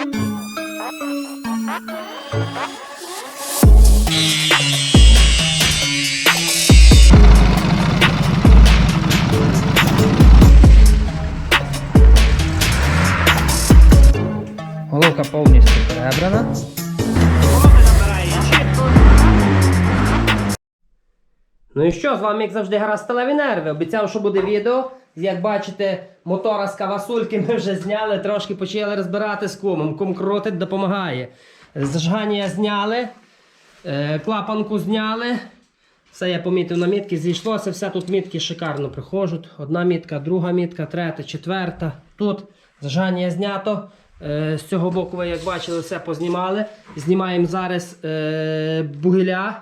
Головка повністю перебрана. Ну і що, з вами, як завжди, гра сталеві нерви. Обіцяв, що буде відео. Як бачите, мотора з кавасульки ми вже зняли, трошки почали розбирати з кумом. Кум крутить, допомагає. Зажигання зняли, е, клапанку зняли. Все я помітив на мітки, зійшлося, все тут мітки шикарно приходять. Одна мітка, друга мітка, третя, четверта. Тут зажигання знято. Е, з цього боку, ви як бачили, все познімали. Знімаємо зараз е, бугеля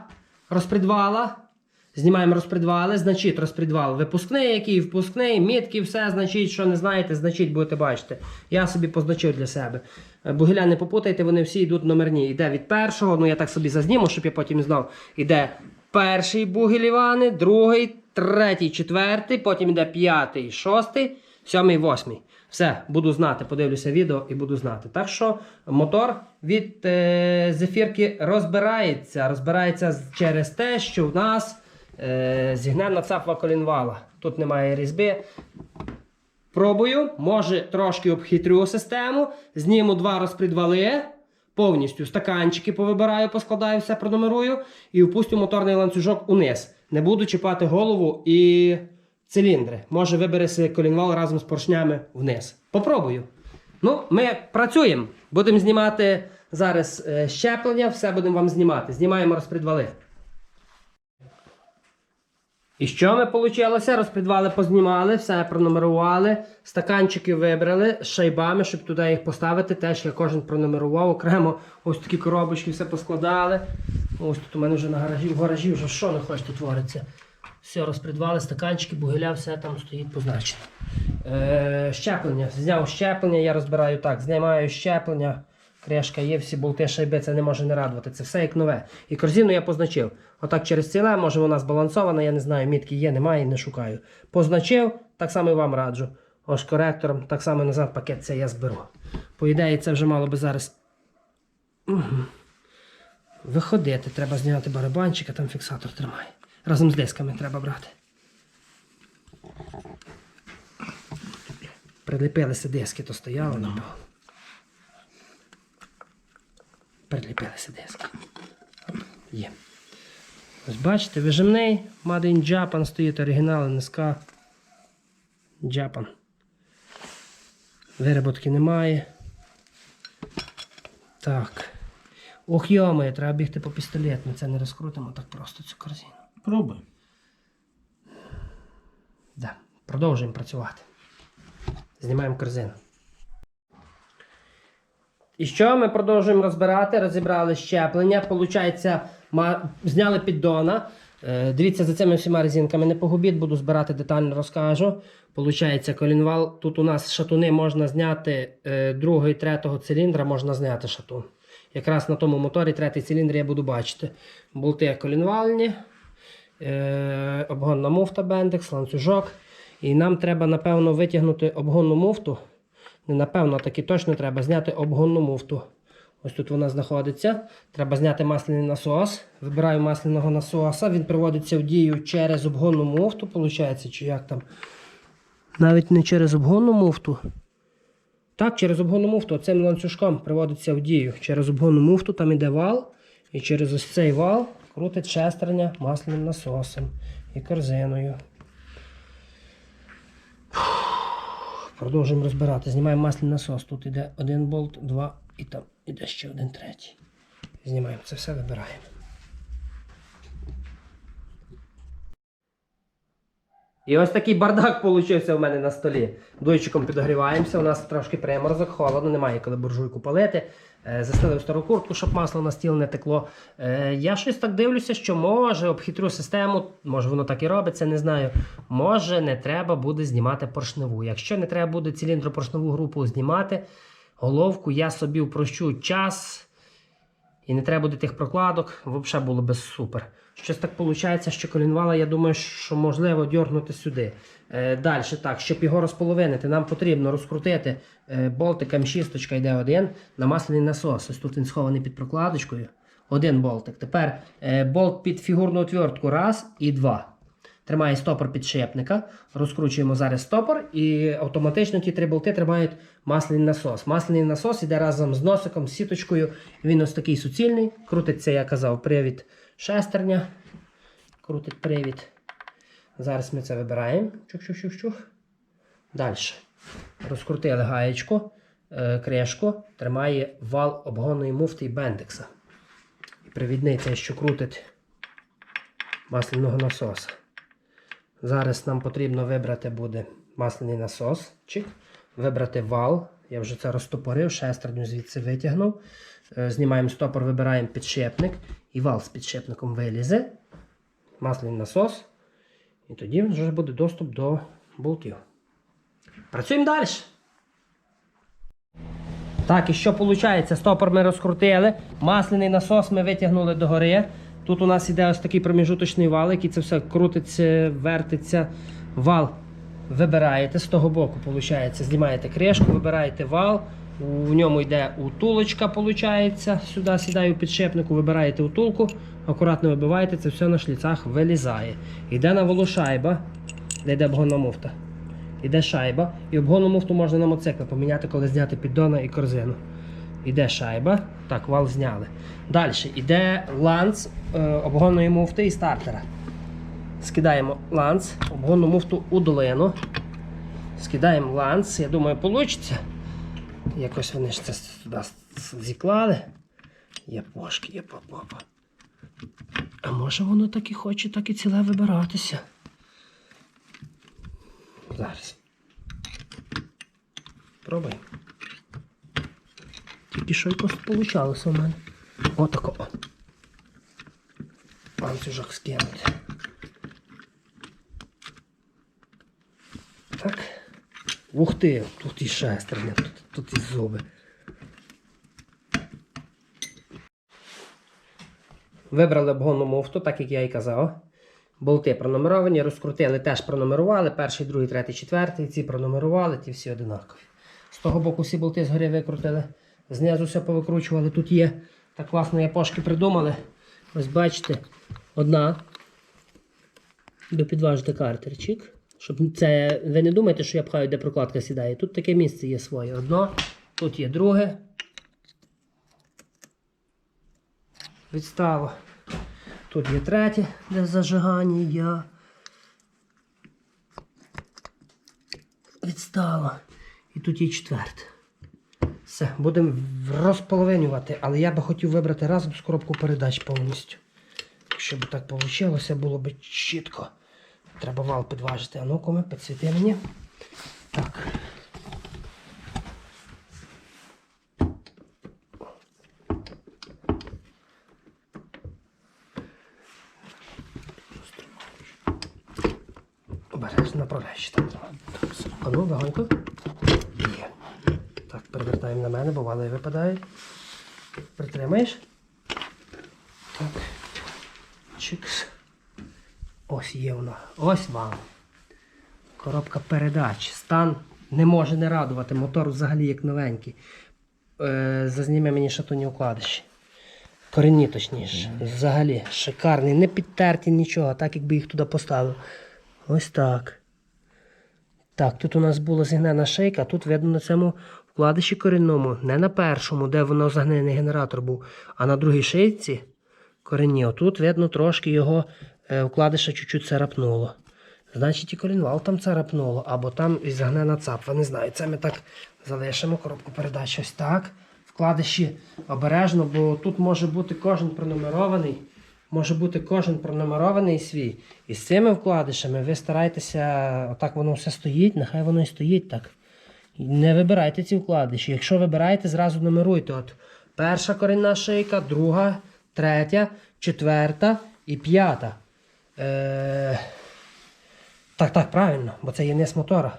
розпредвала. Знімаємо розпредвали, значить розпредвал випускний, який впускний, мітки, все, значить, що не знаєте, значить будете бачити. Я собі позначив для себе. Е, Бугеля не попутайте, вони всі йдуть номерні. Йде від першого, ну я так собі зазніму, щоб я потім знав. Іде перший бугель Івани, другий, третій, четвертий, потім йде п'ятий, шостий, сьомий, восьмий. Все, буду знати, подивлюся відео і буду знати. Так що мотор від е, зефірки розбирається. Розбирається через те, що в нас зігнена цапла колінвала. Тут немає різьби. Пробую, може трошки обхитрю систему, зніму два розпредвали, повністю стаканчики повибираю, поскладаю, все пронумерую і впустю моторний ланцюжок униз. Не буду чіпати голову і циліндри. Може вибереся колінвал разом з поршнями вниз. Попробую. Ну, ми працюємо. Будемо знімати зараз е, щеплення, все будемо вам знімати. Знімаємо розпредвали. І що ми вийшло? Розпідвали, познімали, все пронумерували, стаканчики вибрали з шайбами, щоб туди їх поставити. Теж я кожен пронумерував окремо. Ось такі коробочки все поскладали. Ось тут у мене вже на гаражі, в гаражі вже що не хочете твориться. Все, розпредвали, стаканчики, бугеля, все там стоїть позначено. Е, щеплення. Зняв щеплення, я розбираю так. Знімаю щеплення. Кришка є, всі болти, шайби, це не може не радувати. Це все як нове. І корзину я позначив. Отак через ціле, може вона збалансована, я не знаю, мітки є, немає, не шукаю. Позначив, так само і вам раджу. Ось коректором, так само назад пакет це я зберу. По ідеї, це вже мало би зараз. Виходити, треба зняти барабанчик, а там фіксатор тримає. Разом з дисками треба брати. Приліпилися диски, то стояло, напевно. Приліпилися диски. Є. Ось бачите, вижимний Made in Japan стоїть оригінал НСК Japan. Вироботки немає. Так. Ох, йомає, треба бігти по пістолет. Ми це не розкрутимо так просто цю корзину. Пробуй. Да. Продовжуємо працювати. Знімаємо корзину. І що ми продовжуємо розбирати? Розібрали щеплення. Получається, зняли піддона. Е, дивіться за цими всіма резинками, не погубіть, буду збирати детально розкажу. Получається, колінвал. Тут у нас шатуни можна зняти е, другого і третього циліндра, можна зняти шатун. Якраз на тому моторі третій циліндр я буду бачити. Болти колінвальні, е, обгонна муфта бендекс, ланцюжок. І нам треба, напевно, витягнути обгонну муфту. Не напевно, таки точно треба зняти обгонну муфту. Ось тут вона знаходиться. Треба зняти масляний насос. Вибираю масляного насоса. Він приводиться в дію через обгонну муфту, виходить, чи як там. Навіть не через обгонну муфту. Так, через обгонну муфту. Цим ланцюжком приводиться в дію. Через обгонну муфту там іде вал. І через ось цей вал крутить шестерня масляним насосом і корзиною. Продовжуємо розбирати. Знімаємо масляний насос. Тут іде один болт, два і там іде ще один третій. Знімаємо це все, вибираємо. І ось такий бардак получився у мене на столі. Дойчиком підогріваємося. У нас трошки приморозок, холодно, немає коли буржуйку палити. Е, Застелив стару куртку, щоб масло на стіл не текло. Е, Я щось так дивлюся, що може обхитрю систему, може воно так і робиться, не знаю. Може не треба буде знімати поршневу. Якщо не треба буде циліндропоршневу групу знімати, головку я собі впрощу час. І не треба буде тих прокладок, взагалі було би супер. Щось так виходить, що колінвала, я думаю, що можливо дьорнути сюди. Е, Далі, так, щоб його розполовинити, нам потрібно розкрутити е, болтик М6 йде один на масляний насос. Ось тут він схований під прокладочкою. Один болтик. Тепер е, болт під фігурну отвертку раз і два. Тримає стопор підшипника. Розкручуємо зараз стопор, і автоматично ті три болти тримають масляний насос. Масляний насос іде разом з носиком, з сіточкою. Він ось такий суцільний. Крутиться, я казав, привід шестерня. Крутить привід. Зараз ми це вибираємо. Чух-чух-чух-чух. Далі. Розкрутили гаєчку, е, кришку, тримає вал обгонної муфти і бендекса. І привідний цей, що крутить масляного насоса. Зараз нам потрібно вибрати буде масляний насос. Чик. Вибрати вал. Я вже це розтопорив, шестерню звідси витягнув. Е, Знімаємо стопор, вибираємо підшипник. І вал з підшипником вилізе. Масляний насос. І тоді вже буде доступ до болтів. Працюємо далі. Так, і що виходить? Стопор ми розкрутили, масляний насос ми витягнули догори. Тут у нас іде ось такий проміжуточний вал, який це все крутиться, вертиться. Вал вибираєте з того боку, виходить, знімаєте кришку, вибираєте вал. У ньому йде утулочка, виходить. Сюди сідає у підшипнику, вибираєте утулку, акуратно вибиваєте, це все на шліцах вилізає. Йде на валу шайба, де йде обгонна муфта. Іде шайба, і обгонну муфту можна на мотоцикл поміняти, коли зняти піддона і корзину. Іде шайба, так, вал зняли. Далі йде ланц е, обгонної муфти і стартера. Скидаємо ланц, обгонну муфту у долину. Скидаємо ланц, я думаю, вийде. Якось вони ж це сюди зіклали. Є пошки, є попа. А може воно так і хоче, так і ціле вибиратися. Зараз. Пробуй. Тільки що якось получалося у мене. Отако. Ланцюжок скинути. Так. Ух ти, тут і шестерня, тут, тут і зуби. Вибрали обгонну муфту, так як я і казав. Болти пронумеровані, розкрутили, теж пронумерували. Перший, другий, третій, четвертий. Ці пронумерували, ті всі одинакові. З того боку всі болти згори викрутили. Знизу все повикручували. Тут є так класно япошки придумали. Ось бачите, одна. Ви підважите картерчик. Щоб це, ви не думаєте, що я пхаю, де прокладка сідає. Тут таке місце є своє. Одно, тут є друге. Відстало. Тут є третє, де зажигання. Відстало. І тут є четверте. Все, будемо розполовинювати, але я би хотів вибрати разом з коробку передач повністю. Щоб так вийшло, було б чітко. Треба вал підважити. А ну-ка, підсвіти мені. Так. Обережно направляючи. Так, а ну, легонько. Є. Так, перевертаємо на мене, бо вали випадають. Притримаєш. Так. Чикс. Ось є вона. Ось вам. Коробка передач. Стан не може не радувати. Мотор взагалі як новенький. Е, зазніме мені шатуні укладиші. Корінні точніше. Взагалі шикарний, не підтерті нічого, так якби їх туди поставив. Ось так. Так, тут у нас була зігнена шейка, тут видно на цьому вкладиші корінному, не на першому, де воно загнений генератор був, а на другій шийці корінні. Отут видно трошки його е, вкладиша чуть-чуть царапнуло. Значить, і корінвал там царапнуло, або там і загнена цапва. Не знаю. Це ми так залишимо коробку передач ось так. Вкладиші обережно, бо тут може бути кожен пронумерований. Може бути кожен пронумерований свій. І з цими вкладишами ви старайтеся, отак воно все стоїть, нехай воно і стоїть так. Не вибирайте ці вкладиші. Якщо вибираєте, зразу нумеруйте. От перша корінна шийка, друга, третя, четверта і п'ята. Е... Так, так, правильно, бо це є низ мотора.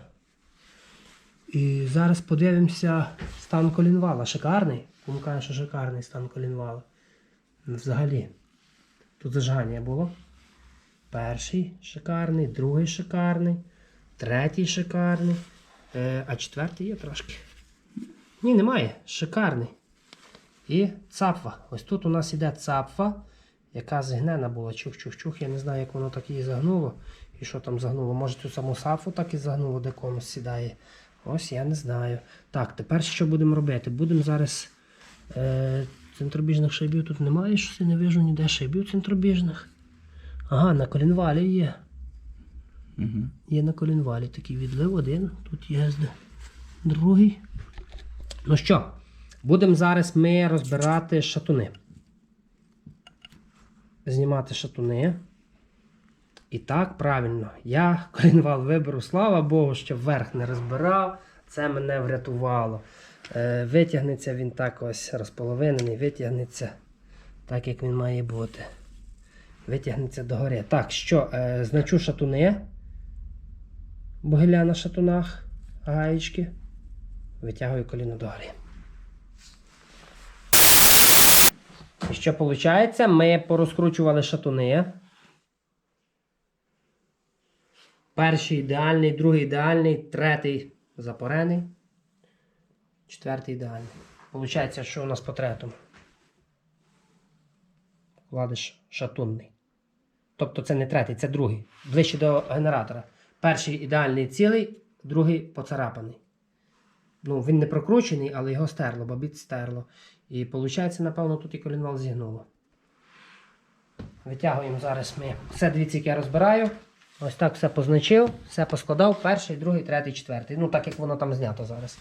І зараз подивимося стан колінвала. Шикарний. Кому каже, що шикарний стан колінвала. Взагалі. Тут зажигання було. Перший шикарний, другий шикарний, третій шикарний. Е, а четвертий є трошки. Ні, немає. Шикарний. І цапфа. Ось тут у нас іде цапфа, яка згнена була. Чух-чух-чух. Я не знаю, як воно так її загнуло. І що там загнуло. Може цю саму сафу так і загнуло, де комусь сідає. Ось я не знаю. Так, тепер що будемо робити? Будемо зараз. Е, центробіжних шайбів тут немає, щось я не вижу ніде шайбів центробіжних. Ага, на колінвалі є. Угу. Є на колінвалі такий відлив один, тут є Другий. Ну що, будемо зараз ми розбирати шатуни. Знімати шатуни. І так, правильно, я колінвал виберу, слава Богу, що вверх не розбирав. Це мене врятувало. Е, витягнеться він так ось розполовинений, витягнеться так, як він має бути. Витягнеться догори. Так, що, е, значу шатуни. Богиля на шатунах, гаєчки. Витягую коліно догори. І що виходить? Ми порозкручували шатуни. Перший ідеальний, другий ідеальний, третій запорений, четвертий ідеальний. Получається, що у нас по третьому? Вкладиш шатунний. Тобто це не третій, це другий. Ближче до генератора. Перший ідеальний цілий, другий поцарапаний. Ну, він не прокручений, але його стерло, бабіт стерло. І виходить, напевно, тут і колінвал зігнуло. Витягуємо зараз ми. Все, дивіться, як я розбираю. Ось так все позначив, все поскладав. Перший, другий, третій, четвертий. Ну, так як воно там знято зараз.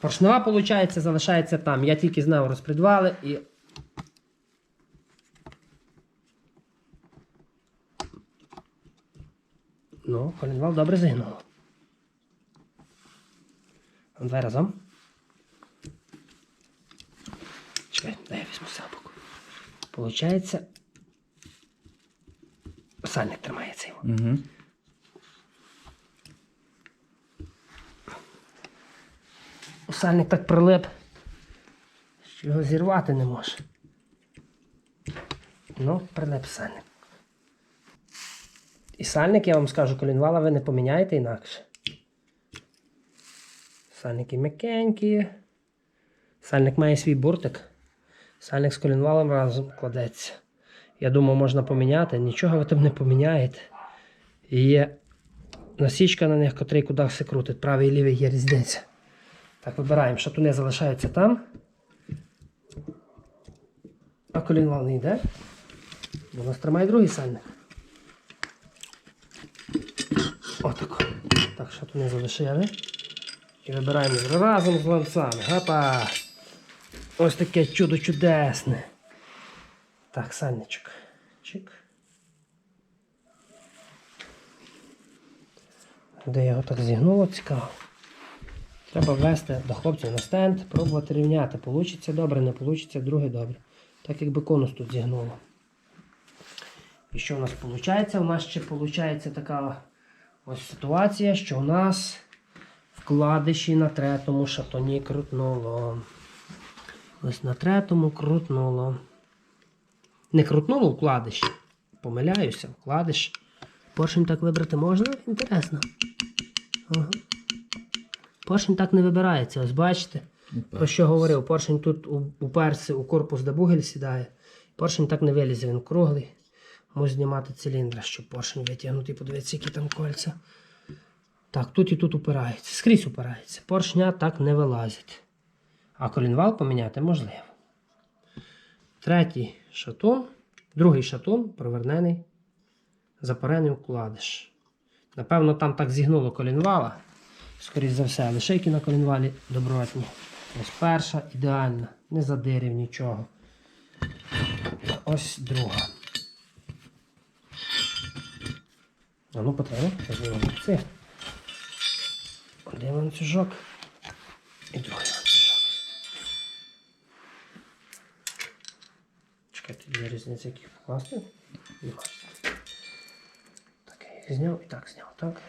Поршнева, виходить, залишається там. Я тільки знав розпредвали і. Ну, колінвал добре зігнув. Давай разом. Чекай, дай я візьму сапок. Получається. Сальник тримається його. Угу. Сальник так прилип, що його зірвати не може. Ну, прилип сальник. І сальник, я вам скажу, колінвала ви не поміняєте інакше. Сальники м'якенькі. Сальник має свій буртик. Сальник з колінвалом разом кладеться. Я думав, можна поміняти. Нічого ви там не поміняєте. І є насічка на них, котрий куди все крутить. Правий і лівий є різниця. Так, вибираємо, шатуни залишаються там. А колінвал не йде. Бо у нас тримає другий сальник. Отако. Так, шатуни залишили. І вибираємо разом з ланцами. Гапа! Ось таке чудо чудесне. Так, сальничок. Чик. Де його так зігнуло, цікаво. Треба ввести до хлопців на стенд, пробувати рівняти. Получиться добре, не получиться, друге добре. Так якби конус тут зігнуло. І що у нас виходить? У нас ще виходить така ось ситуація, що у нас вкладиші на третьому шатоні крутнуло. Ось на третьому крутнуло. Не крутнуло вкладиш. Помиляюся, вкладиш. Поршень так вибрати можна? Інтересно. Ага. Поршень так не вибирається, ось бачите. Про що говорив? Поршень тут у- уперся у корпус, де бугель сідає. Поршень так не вилізе, він круглий. Можу знімати циліндра, щоб поршень витягнути. Подивіться, які там кольця. Так, тут і тут упирається. Скрізь упирається. Поршня так не вилазить. А колінвал поміняти можливо. Третій шатун, другий шатун провернений, запарений вкладиш. Напевно, там так зігнуло колінвала. Скоріше за все, лишейки на колінвалі добротні. Ось перша ідеальна, не задирив нічого. Ось друга. А ну потрібно, це. Один ланцюжок і другий ланцюжок. Чекайте, є різниця, яких покласти? Так, я їх зняв і так зняв, так?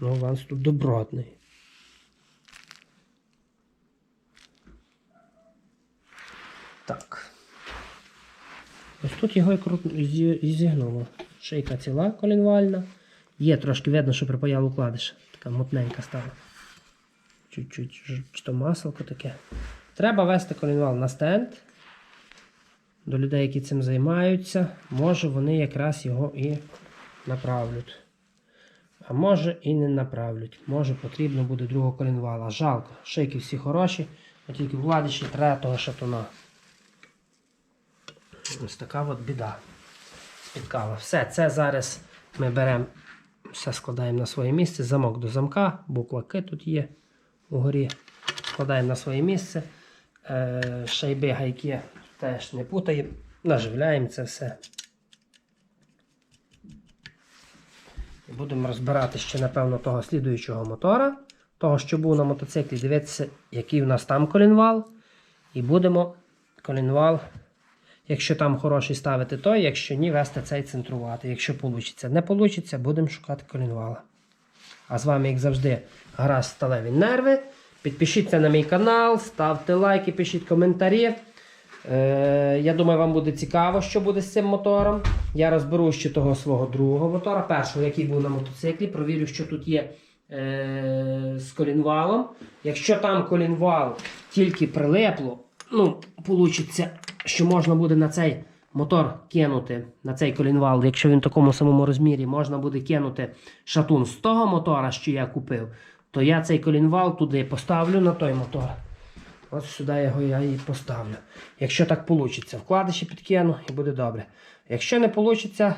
Ну, ланц тут добротний. Ось тут його і зігнуло. Шийка ціла колінвальна. Є трошки видно, що припаяв укладиш. Така мутненька стала. Чуть-чуть чи то маселко таке. Треба вести колінвал на стенд. До людей, які цим займаються, може вони якраз його і направлять. А може і не направлять. Може потрібно буде другого колінвала. Жалко. Шийки всі хороші, а тільки владичі треба того шатуна. Ось така от біда. Спіткала. Все, це зараз ми беремо, все складаємо на своє місце. Замок до замка, буква К тут є угорі. Складаємо на своє місце. Е, шайби гайки теж не путаємо. Наживляємо це все. І будемо розбирати ще, напевно, того слідуючого мотора, того, що був на мотоциклі, дивитися, який у нас там колінвал. І будемо колінвал, якщо там хороший ставити той, якщо ні, вести цей центрувати. Якщо вийде. Не вийде, будемо шукати колінвала. А з вами, як завжди, гаразд сталеві нерви. Підпишіться на мій канал, ставте лайки, пишіть коментарі. Е, я думаю, вам буде цікаво, що буде з цим мотором. Я розберу ще того свого другого мотора, першого, який був на мотоциклі. Провірю, що тут є е, з колінвалом. Якщо там колінвал тільки прилепло, ну, вийде, що можна буде на цей мотор кинути, на цей колінвал, якщо він в такому самому розмірі, можна буде кинути шатун з того мотора, що я купив, то я цей колінвал туди поставлю на той мотор. От сюди його я і поставлю. Якщо так вийде, вкладиші підкину і буде добре. Якщо не вийде,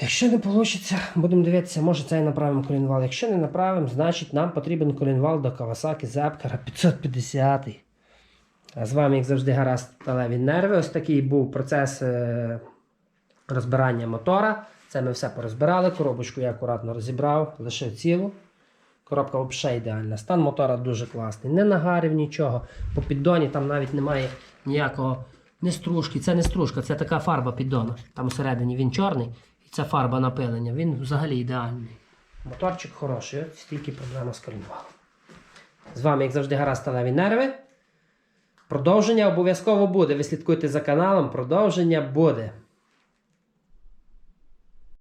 якщо не вийде, будемо дивитися, може цей направимо колінвал. Якщо не направимо, значить нам потрібен колінвал до Kawasaki Zepkara 550. З вами, як завжди, гаразд сталеві нерви. Ось такий був процес е, розбирання мотора. Це ми все порозбирали. Коробочку я акуратно розібрав, лишив цілу. Коробка взагалі ідеальна. Стан мотора дуже класний. Не нагарив нічого. По піддоні там навіть немає ніякого не стружки. Це не стружка, це така фарба піддона. Там всередині він чорний і це фарба напилення. Він взагалі ідеальний. Моторчик хороший, стільки проблема з колінвалом. З вами, як завжди, гаразд сталеві нерви. Продовження обов'язково буде. Ви слідкуйте за каналом, продовження буде.